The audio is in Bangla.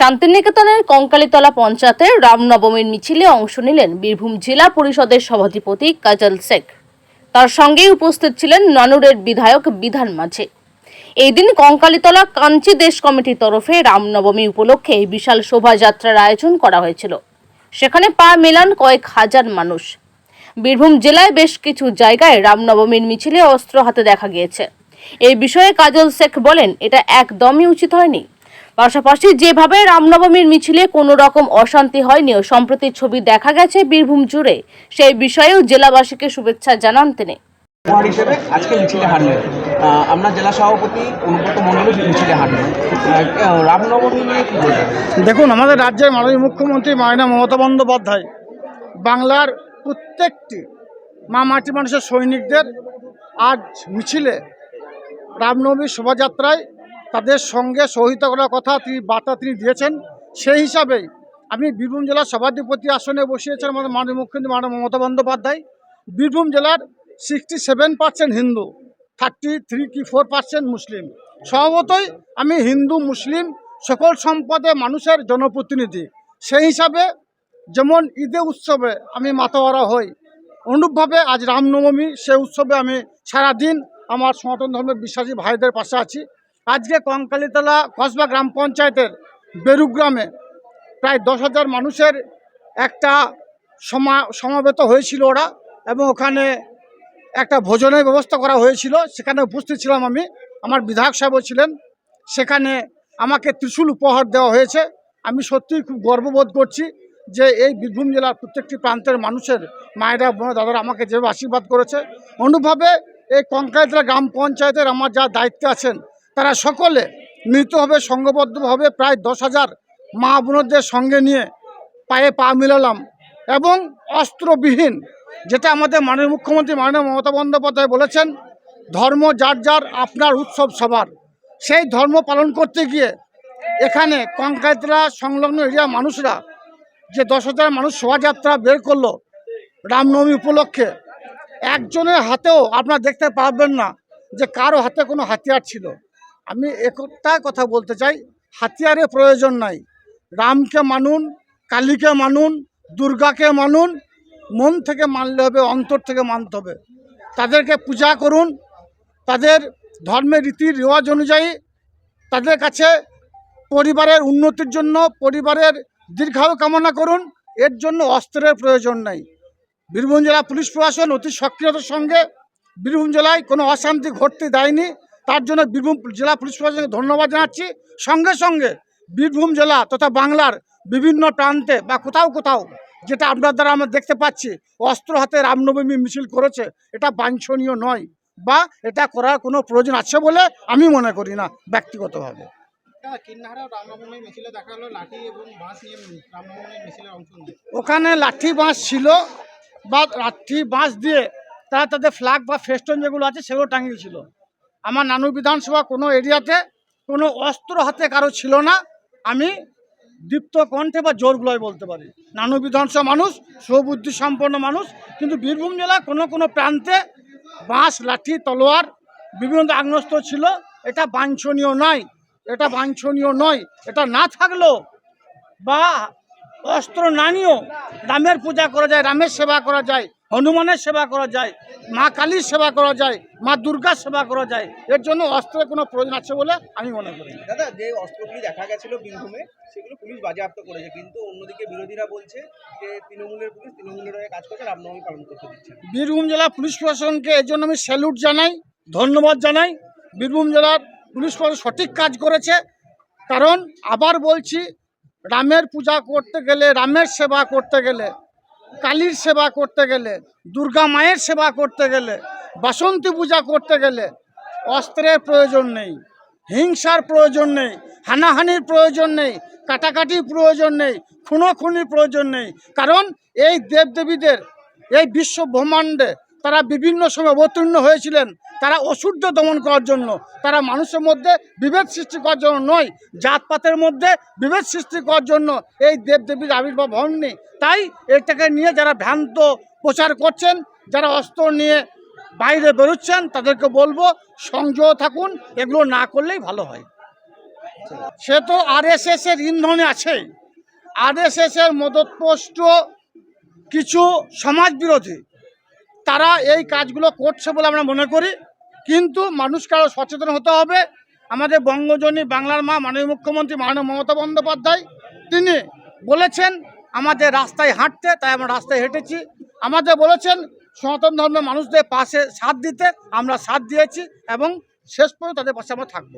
শান্তিনিকেতনের কঙ্কালীতলা পঞ্চায়েতের রামনবমীর মিছিলে অংশ নিলেন বীরভূম জেলা পরিষদের সভাধিপতি কাজল শেখ। তার সঙ্গেই উপস্থিত ছিলেন নানুরের বিধায়ক বিধান মাঝে। এই দিন কঙ্কালীতলা কাঞ্চি দেশ কমিটির তরফে রামনবমী উপলক্ষে বিশাল শোভাযাত্রার আয়োজন করা হয়েছিল। সেখানে পা মেলান কয়েক হাজার মানুষ। বীরভূম জেলায় বেশ কিছু জায়গায় রামনবমীর মিছিলে অস্ত্র হাতে দেখা গিয়েছে। এই বিষয়ে কাজল শেখ বলেন, এটা একদমই উচিত হয়নি। পাশাপাশি যেভাবে রামনবমীর মিছিলে কোনো রকম অশান্তি হয়নি ও সম্প্রতি ছবি দেখা গেছে বীরভূম জুড়ে সেই বিষয়েও জেলাবাসীকে শুভেচ্ছা জানান তিনি। হিসেবে আজকে মিছিলে হারলেন। আমরা জেলা সভাপতি অনুব্রত মণ্ডলী মিছিলে হারলেন। রামনবমী নিয়ে কী বলবেন? দেখুন আমাদের রাজ্যের মাননীয় মুখ্যমন্ত্রী মায়না মমতা বন্দ্যোপাধ্যায় বাংলার প্রত্যেকটি মা মাটি মানুষের সৈনিকদের আজ মিছিলে রামনবমীর শোভাযাত্রায় তাদের সঙ্গে সহিত করার কথা তিনি বার্তা তিনি দিয়েছেন। সেই হিসাবেই আমি বীরভূম জেলার সভাধিপতি আসনে বসিয়েছেন আমাদের মাননীয় মুখ্যমন্ত্রী মাননীয় মমতা বন্দ্যোপাধ্যায়। বীরভূম জেলার sixty seven percent Hindu thirty three কি ফোর পার্সেন্ট মুসলিম। স্বভাবতই আমি হিন্দু, মুসলিম সকল সম্পদে মানুষের জনপ্রতিনিধি। সেই হিসাবে যেমন ঈদে উৎসবে আমি মাতোয়ারা হই অনুরূপভাবে আজ রামনবমী সে উৎসবে আমি সারাদিন আমার সনাতন ধর্মের বিশ্বাসী ভাইদের পাশে আছি। আজকে কঙ্কালীতলা কসবা গ্রাম পঞ্চায়েতের বেরুগ্রামে প্রায় দশ হাজার মানুষের একটা সমা, সমাবেত হয়েছিল ওরা এবং ওখানে একটা ভোজনের ব্যবস্থা করা হয়েছিল। সেখানে উপস্থিত ছিলাম আমি। আমার বিধায়ক সাহেবও ছিলেন। সেখানে আমাকে ত্রিশূল উপহার দেওয়া হয়েছে। আমি সত্যিই খুব গর্ববোধ করছি যে এই বীরভূম জেলার প্রত্যেকটি প্রান্তের মানুষের মায়েরা বোন দাদারা আমাকে যেভাবে আশীর্বাদ করেছে। অনুভাবে এই কঙ্কায়তলা গ্রাম পঞ্চায়েতের আমার যা দায়িত্বে আছেন তারা সকলে মৃতভাবে সংঘবদ্ধভাবে প্রায় দশ হাজার মা বোনদের সঙ্গে নিয়ে পায়ে পা মিলালাম এবং অস্ত্রবিহীন, যেটা আমাদের মাননীয় মুখ্যমন্ত্রী মাননীয় মমতা বন্দ্যোপাধ্যায় বলেছেন, ধর্ম যার যার আপনার উৎসব সবার। সেই ধর্ম পালন করতে গিয়ে এখানে কঙ্কায়তলা সংলগ্ন এরিয়ার মানুষরা যে দশ হাজার মানুষ শোভাযাত্রা বের করল রামনবমী উপলক্ষে, একজনের হাতেও আপনারা দেখতে পারবেন না যে কারও হাতে কোনো হাতিয়ার ছিল। আমি একটা কথা বলতে চাই হাতিয়ারের প্রয়োজন নাই। রামকে মানুন, কালীকে মানুন, দুর্গাকে মানুন, মন থেকে মানলে হবে, অন্তর থেকে মানতে হবে। তাদেরকে পূজা করুন, তাদের ধর্মের রীতি রেওয়াজ অনুযায়ী তাদের কাছে পরিবারের উন্নতির জন্য, পরিবারের দীর্ঘায়ু কামনা করুন, এর জন্য অস্ত্রের প্রয়োজন নাই। বীরভূম জেলা পুলিশ প্রশাসন অতি সক্রিয়তার সঙ্গে বীরভূম জেলায় কোনো অশান্তি ঘটতে দেয়নি। তার জন্য বীরভূম জেলা পুলিশ প্রশাসনকে ধন্যবাদ জানাচ্ছি। সঙ্গে সঙ্গে বীরভূম জেলা তথা বাংলার বিভিন্ন প্রান্তে বা কোথাও কোথাও যেটা আপনার দ্বারা আমরা দেখতে পাচ্ছি অস্ত্র হাতে রামনবমী মিছিল করেছে এটা বাঞ্ছনীয় নয় বা এটা করার কোনো প্রয়োজন আছে বলে আমি মনে করি না ব্যক্তিগতভাবে। ওখানে লাঠি বাঁশ ছিল বা লাঠি বাঁশ দিয়ে তারা তাদের ফ্ল্যাগ বা ফেস্টন যেগুলো আছে সেগুলো টাঙিয়েছিল। আমার নানু বিধানসভা কোনো এরিয়াতে কোনো অস্ত্র হাতে কারও ছিল না, আমি দীপ্ত কণ্ঠে বা জোর বলতে পারি। নানু বিধানসভা মানুষ, সুবুদ্ধি সম্পন্ন মানুষ, কিন্তু বীরভূম জেলার কোনো কোনো প্রান্তে বাঁশ, লাঠি, তলোয়ার, বিভিন্ন আগ্নস্ত ছিল। এটা বাঞ্ছনীয় নয়, এটা বাঞ্ছনীয় নয়, এটা না থাকলেও বা অস্ত্র না নিয়েও রামের পূজা করা যায়, রামের সেবা করা যায়। হনুমানের সেবা করা যায় মা কালীর সেবা করা যায় মা দুর্গার সেবা করা যায় এর জন্য অস্ত্রের কোনো প্রয়োজন আছে বলে আমি মনে করি দাদা যে অস্ত্রগুলি দেখা গেছিল বীরভূমে সেগুলো পুলিশ বাজেয়াপ্ত করেছে কিন্তু অন্যদিকে বিরোধীরা বলছে যে তৃণমূলের পুলিশ তৃণমূলের হয়ে কাজ করছে রামনবমী পালন করতে দিচ্ছে বীরভূম জেলা পুলিশ প্রশাসনকে এর জন্য আমি স্যালুট জানাই ধন্যবাদ জানাই। বীরভূম জেলার পুলিশ প্রশাসন সঠিক কাজ করেছে কারণ আবার বলছি রামের পূজা করতে গেলে রামের সেবা করতে গেলে কালীর সেবা করতে গেলে, দুর্গা মায়ের সেবা করতে গেলে, বাসন্তী পূজা করতে গেলে অস্ত্রের প্রয়োজন নেই, হিংসার প্রয়োজন নেই, হানাহানির প্রয়োজন নেই, কাটাকাটির প্রয়োজন নেই, খুনোখুনির প্রয়োজন নেই। কারণ এই দেবদেবীদের, এই বিশ্ব ব্রহ্মাণ্ডে তারা বিভিন্ন সময় অবতীর্ণ হয়েছিলেন। তারা অশুদ্ধ দমন করার জন্য, তারা মানুষের মধ্যে বিভেদ সৃষ্টি করার জন্য নয়, জাতপাতের মধ্যে বিভেদ সৃষ্টি করার জন্য এই দেবদেবীর আবির্ভাব হননি। তাই এটাকে নিয়ে যারা ভ্রান্ত প্রচার করছেন, যারা অস্ত্র নিয়ে বাইরে বেরোচ্ছেন, তাদেরকে বলব সংযত থাকুন, এগুলো না করলেই ভালো হয়। সে তো আরএসএস এর ইন্ধনে আছে। আরএসএস এর মদতপোষ্ট কিছু সমাজ বিরোধী তারা এই কাজগুলো করছে বলে আমরা মনে করি। কিন্তু মানুষকে আরও সচেতন হতে হবে। আমাদের বঙ্গজনী বাংলার মা মাননীয় মুখ্যমন্ত্রী মাননীয় মমতা বন্দ্যোপাধ্যায়, তিনি বলেছেন, আমাদের রাস্তায় হাঁটতে, তাই আমরা রাস্তায় হেঁটেছি। আমাদের বলেছেন, সনাতন ধর্মের মানুষদের পাশে সাথ দিতে আমরা সাথ দিয়েছি এবং শেষ পর্যন্ত তাদের পাশে আমরা থাকব।